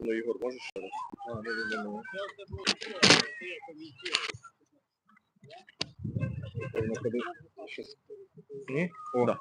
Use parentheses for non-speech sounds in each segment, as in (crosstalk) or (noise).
Ну, Ігор, можеш ще раз? А, не да, да, да. Щас. Ні? О. Да.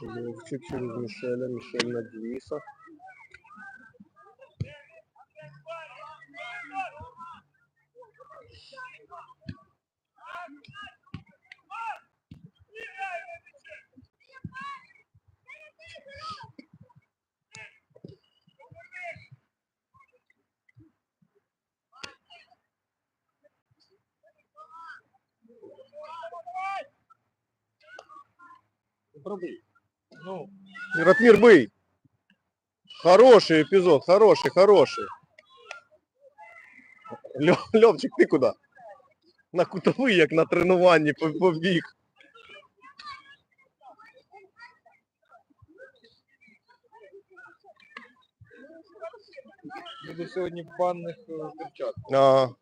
Левчик через Мишеля, Мишель на Дениса. Пробуй. Ну, Ратмир, бый! Хороший эпизод, хороший, хороший. Лё- Левчик, ти куди? На кутовий, як на тренуванні по- побіг. буде сьогодні в банних е, перчатках. Ага.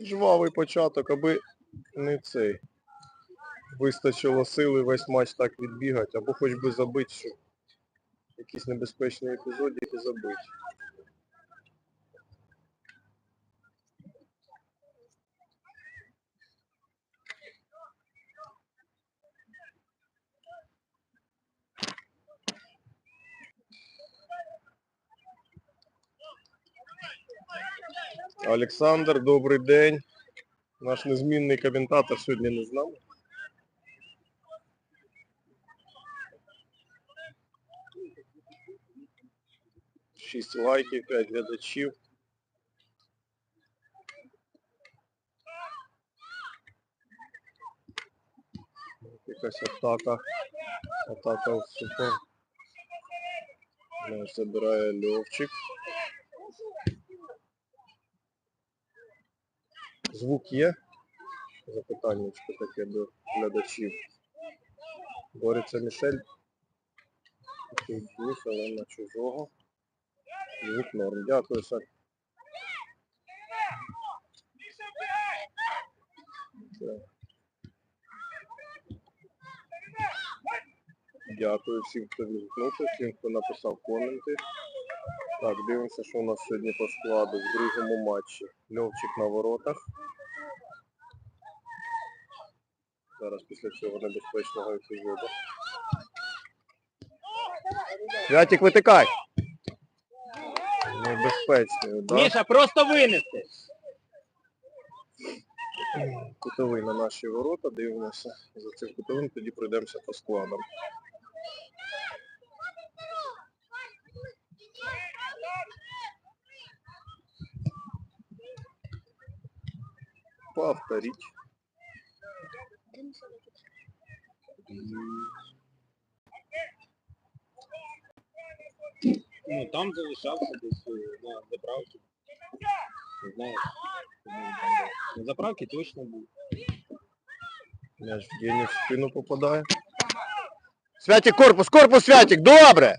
Жвавий початок, аби не цей. Вистачило сили весь матч так відбігати, або хоч би забити, щоб якийсь небезпечний епізодик і забити. Олександр, добрий день. Наш незмінний коментатор сьогодні не з нами. Шість лайків, п'ять глядачів. Якась атака. Атака в супер. Забирає Льовчик. Звук є? Запитаннячко таке до глядачів. Бореться Мішель. Такий але на чужого. Звук норм. Дякую, Сань. Дякую всім, хто відгукнувся, всім, хто написав коменти. Так, дивимося, що у нас сьогодні по складу в другому матчі. Льовчик на воротах. Зараз після цього небезпечного епізоду. Святик, витикай! Небезпечний удар. Міша, просто винести. Кутовий на наші ворота, дивимося. За цим кутовим тоді пройдемося по складам. Повторить. Ну, там залишався десь е, на заправці. Не знаю. На заправці точно був. М'яч в Дені в спину попадає. Святик, корпус, корпус, Святик, добре!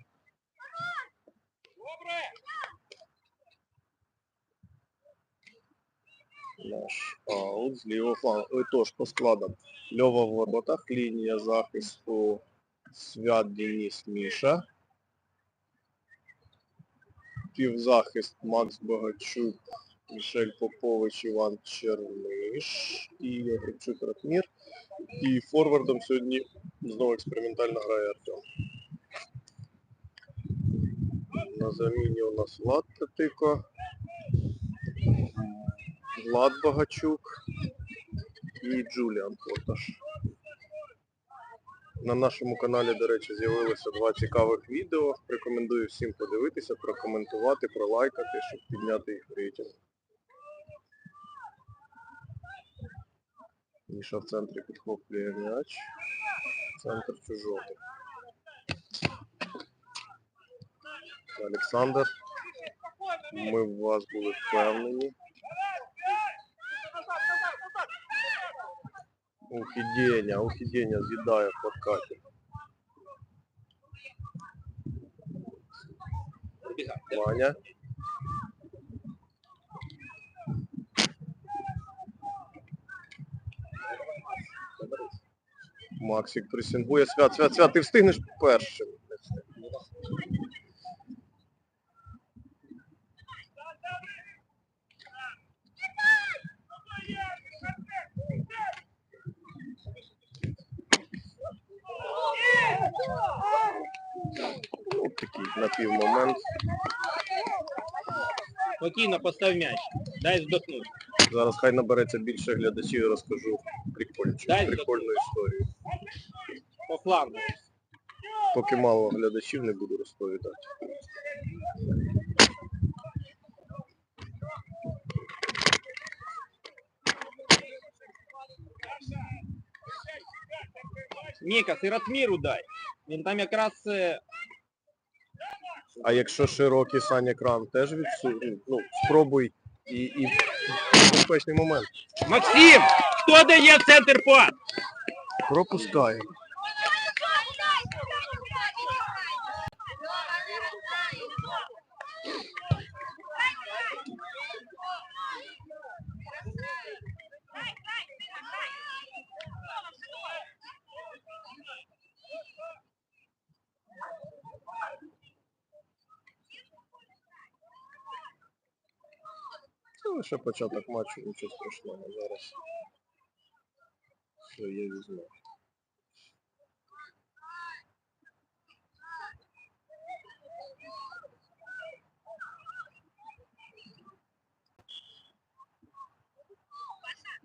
Наш аут з лівого флангу. Ой, тож по складам. Льова в воротах, лінія захисту Свят Денис Міша. Півзахист Макс Богачук, Мішель Попович, Іван Черниш і Гребчук Ратмір. І форвардом сьогодні знову експериментально грає Артем. На заміні у нас Влад Татико, Влад Багачук і Джуліан Поташ. На нашому каналі, до речі, з'явилося два цікавих відео. Рекомендую всім подивитися, прокоментувати, пролайкати, щоб підняти їх рейтинг. Міша в центрі підхоплює м'яч. Центр чужого. Олександр. Ми в вас були впевнені. Ух ухидення Деня, ух з'їдає в подкаті. Маня. Максик пресінгує Свят, свят, свят, ти встигнеш першим. Ну, такий напівмомент. Спокійно постав м'яч. Дай здохнути. Зараз хай набереться більше глядачів і розкажу прикольчу, Дай прикольну історію. По флангу. Поки мало глядачів, не буду розповідати. Ніка, ти Ратміру дай. Він там якраз е, А якщо широкий сань екран теж відсутній, ну, спробуй і, і безпечний момент. Максим! Хто дає центр пас? Пропускає. Лише початок матчу, нічого страшного зараз. Все, я візьму.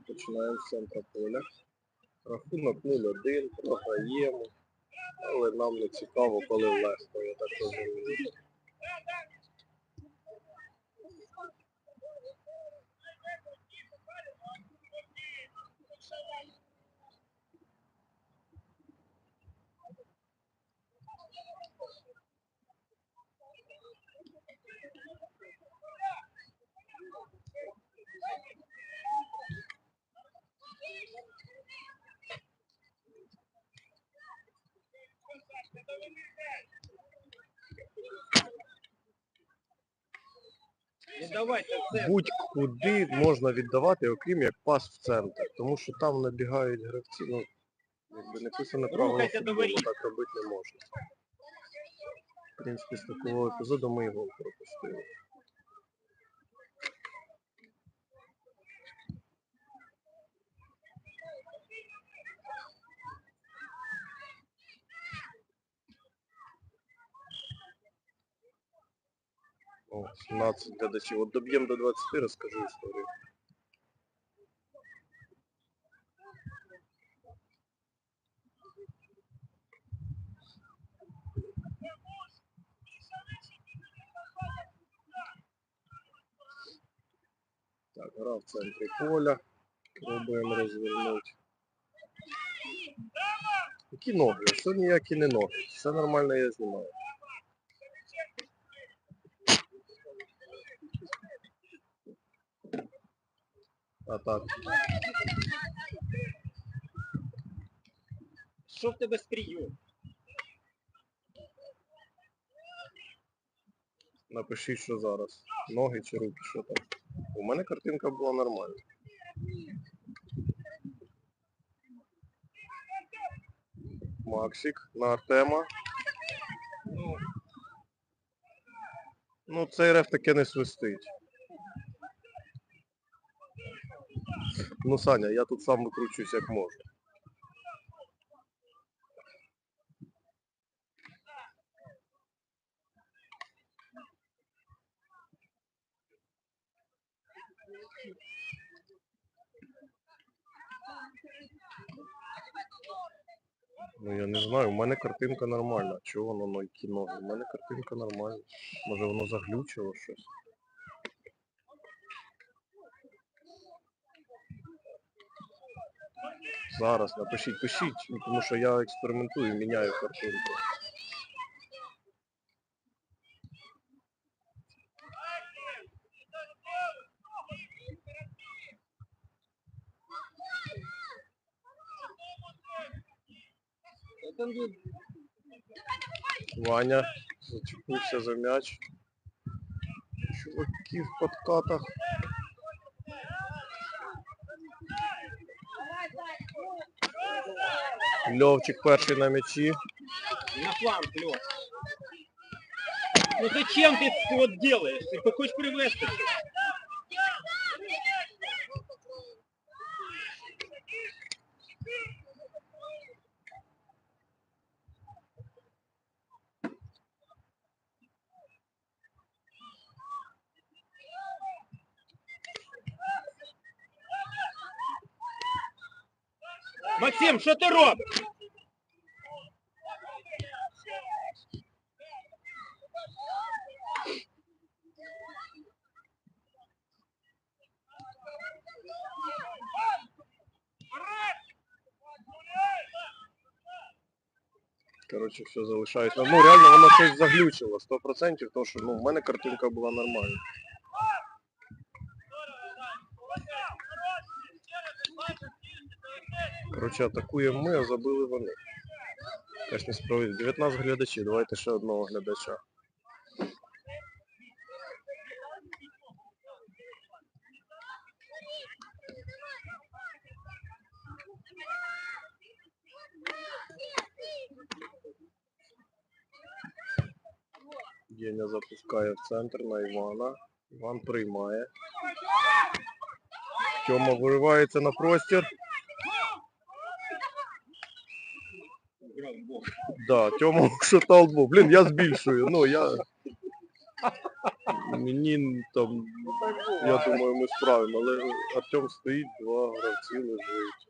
Починаємо з центра поля. Рахунок 0-1, програємо. Але нам не цікаво, коли легко, я так розумію. Будь-куди можна віддавати, окрім як пас в центр. Тому що там набігають гравці, ну, якби не писане правило футболу, так робити не можна. В принципі, з такого епізоду ми його пропустили. О, 17 глядачів. От доб'ємо до 20, розкажу історію. Так, гра в центрі поля. Пробуємо розвернути. Які ноги? Що ніякі не ноги. Все нормально я знімаю. А так. Що в тебе прийом? Напишіть, що зараз. Ноги чи руки, що там. У мене картинка була нормальна. Максик на Артема. Ну, Ну, цей реф таке не свистить. Ну, Саня, я тут сам викручуюсь як можу. Ну я не знаю, у мене картинка нормальна. Чого воно кіно? У мене картинка нормальна. Може воно заглючило щось. Зараз напишіть, пишіть, ну, тому що я експериментую, міняю картинку. Ваня зачепився за м'яч. Чуваки в подкатах. Льовчик перший на м'ячі. на фланг, Лёш. Ну зачем ты вот делаешь? Ты хочешь привести? Максим, що ти робиш? Коротше, все залишається. Ну реально воно щось заглючило, 100%, тому що ну, в мене картинка була нормальна. Коротше, атакуємо ми, а забили вони. Теж несправедливо. 19 глядачів, давайте ще одного глядача. Єня запускає в центр на Івана. Іван приймає. Тьома виривається на простір. Да, Тьома шатал. Блін, я збільшую. Ну, я... Мені там, я думаю, ми справимо, але Артем стоїть, два гравці лежить.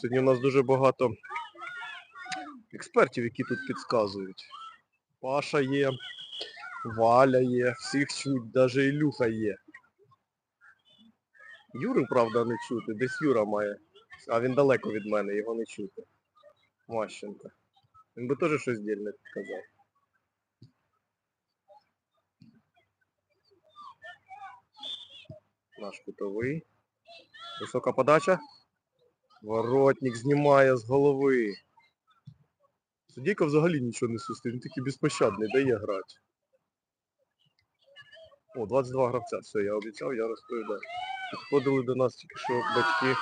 Сьогодні у нас дуже багато експертів, які тут підказують. Паша є, Валя є, всіх чуть, навіть Ілюха є. Юри, правда, не чути, десь Юра має. А він далеко від мене, його не чути. Мащенко. Він би теж щось дільне підказав. Наш кутовий. Висока подача. Воротник знімає з голови. Судейка взагалі нічого не сустив, він такий безпощадний, дає грати. О, 22 гравця, все, я обіцяв, я розповідаю. Підходили до нас тільки що батьки,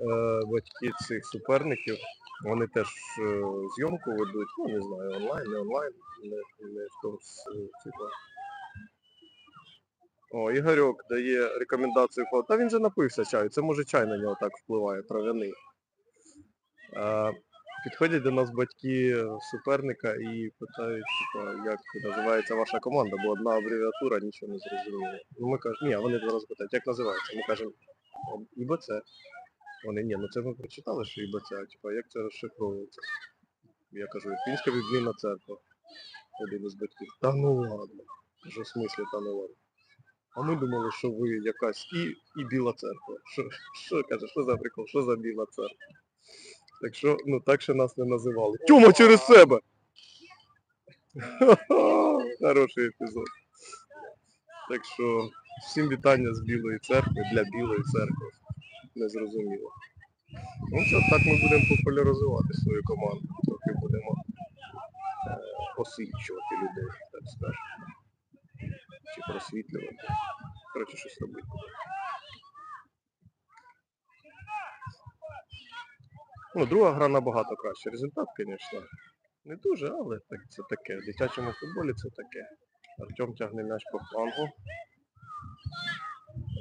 е, батьки цих суперників. Вони теж е, зйомку ведуть, ну не знаю, онлайн, не онлайн, не, не в тому типу. О, Ігорьок дає рекомендацію по. Та він же напився чаю, це може чай на нього так впливає, трав'яний. Е, Підходять до нас батьки суперника і питають, типа, як називається ваша команда, бо одна абревіатура, нічого не зрозуміло. Ну ми кажемо, ні, вони зараз питають, як називається? Ми кажемо, ІБЦ. Вони, ні, ну це ми прочитали, що ІБЦ, а типа, як це розшифровується? Я кажу, фінська відмінна церква. Один із батьків. Та ну ладно. Кажу, в смислі, та ну ладно. А ми думали, що ви якась і, і біла церква. Що, що каже, що за прикол, що за біла церква? Так що, ну так ще нас не називали. Тьома через себе! (laughs) Хороший епізод. Так що всім вітання з Білої церкви для Білої церкви. Незрозуміло. Ну що, так ми будемо популяризувати свою команду. Трохи будемо е, освічувати людей, так скажемо. Чи просвітлювати. Коротше, щось робити. Ну, друга гра набагато краще. Результат, звісно, не дуже, але так, це таке. В дитячому футболі це таке. Артем тягне м'яч по флангу.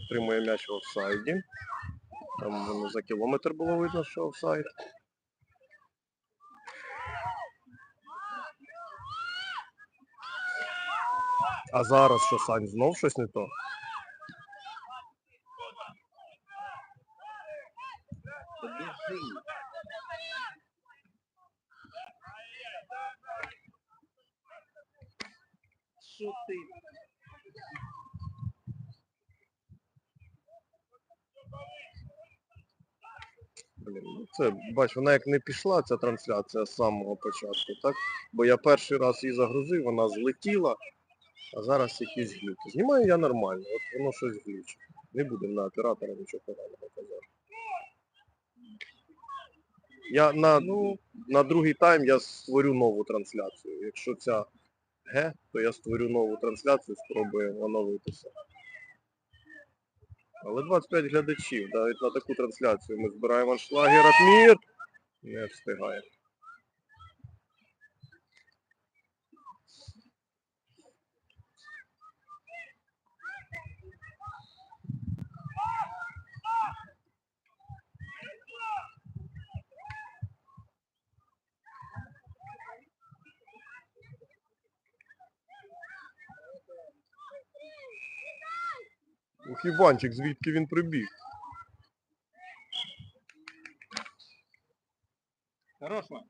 Отримує м'яч в офсайді. Там воно за кілометр було видно, що офсайд. А зараз що, Сань, знов щось не то? жовтий. Блін, ну це, бач, вона як не пішла, ця трансляція з самого початку, так? Бо я перший раз її загрузив, вона злетіла, а зараз якісь глюки. Знімаю я нормально, от воно щось глючить. Не будемо на оператора нічого поганого казати. Я на ну, на другий тайм я створю нову трансляцію. Якщо ця Г, то я створю нову трансляцію, спробуємо оновитися. Але 25 глядачів, навіть на таку трансляцію ми збираємо аншлаги Ратмір. Не встигає. Ух, Іванчик, звідки він прибіг? хорош, Вань.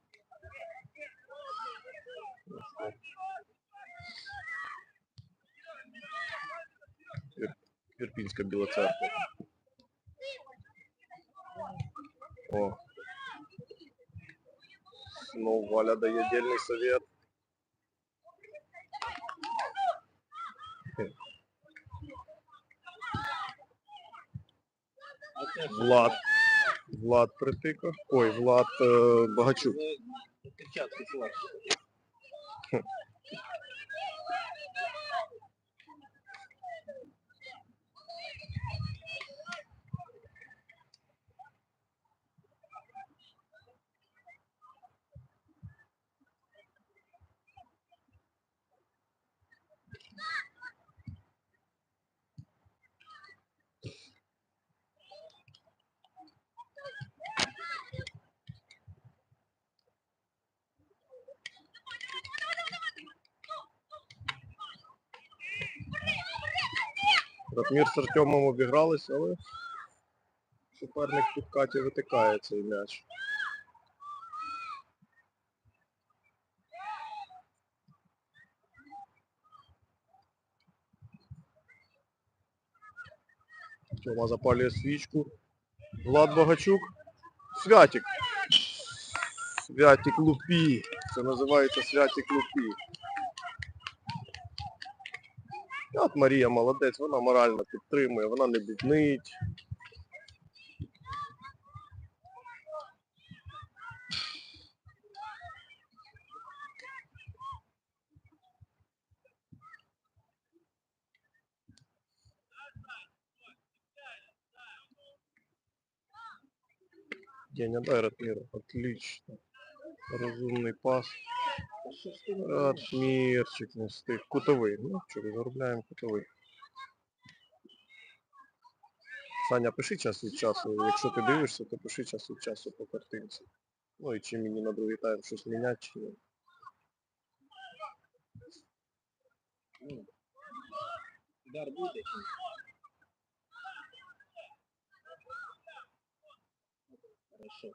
Ірпінська біла церква. О. Знов Валя дає дельний совет. А це що? Влад. Влад притикав. Ой, Влад е, Багачук. Ратмір з Артемом обігралися, але суперник під Каті витикає цей м'яч. Тьома запалює свічку. Влад Богачук. Святик. Святик Лупі. Це називається Святик Лупі. І От Марія молодець, вона морально підтримує, вона не біднить. Деня, дай Ратмиру. Отлично. Розумний пас. Що не? Встиг. Кутовий. Ну, що, заробляємо кутовий. Саня, пиши час від часу. Якщо ти дивишся, то пиши час від часу по картинці. Ну і чи мені на другий тайм щось міняти, чи ні. Ну, Удар буде. Хорошо.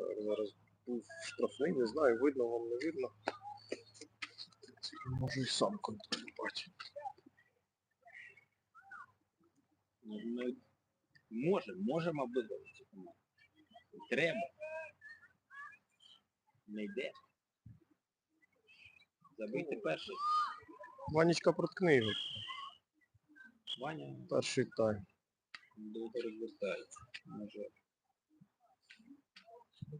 Так, зараз був штрафний, не знаю, видно вам, не видно. Можу і сам контролювати. Ну, Ми можемо, можемо виграти команду. Треба. Не йде. Забийте перший. Ванечка проткни його. Ваня Перший тайм. довго розвертається. Може.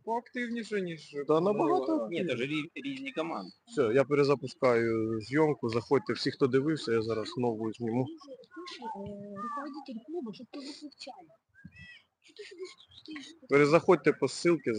Поактивніше, ніж Та набагато. Ні, це ж рі- різні команди. Все, я перезапускаю зйомку. Заходьте всі, хто дивився, я зараз нову зніму. Слушай, э, руководитель клуба, чтобы ты выключали. Что ты сидишь, стоишь? Перезаходьте по ссылці,